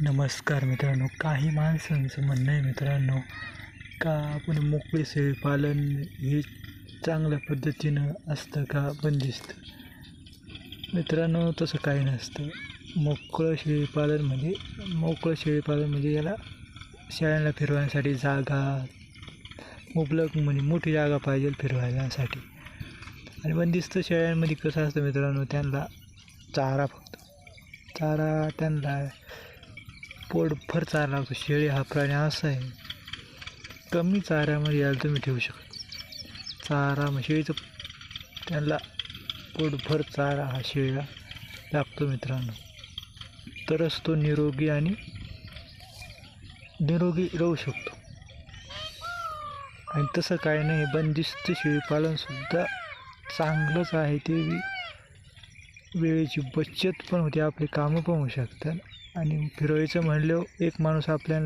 नमस्कार मित्रांनो काही माणसांचं म्हणणं आहे मित्रांनो का आपण मोकळे शेळीपालन हे चांगल्या पद्धतीनं असतं का बंदिस्त मित्रांनो तसं काही नसतं. मोकळं शेळीपालन म्हणजे मोकळं शेळीपालन म्हणजे याला शेळ्यांना फिरवण्यासाठी जागा मुबलक म्हणजे मोठी जागा पाहिजे फिरवायसाठी. आणि बंदिस्त शेळ्यांमध्ये कसं असतं मित्रांनो त्यांना चारा फक्त. चारा त्यांना पोटभर चारा लागतो शेळी हा प्राणी असा आहे. कमी चाऱ्यामध्ये याला तुम्ही ठेवू शकता. चारा मग शेळीचं त्यांना पोटभर चारा हा शेळीला लागतो मित्रांनो. तरच तो निरोगी आणि निरोगी राहू शकतो. आणि तसं काय नाही बंदिस्त शेळीपालनसुद्धा चांगलंच आहे. ते बी वेळेची बचत पण होते आपले कामं पण होऊ शकतात. आणि फिरवायचं म्हणल्यावर एक माणूस आपल्याला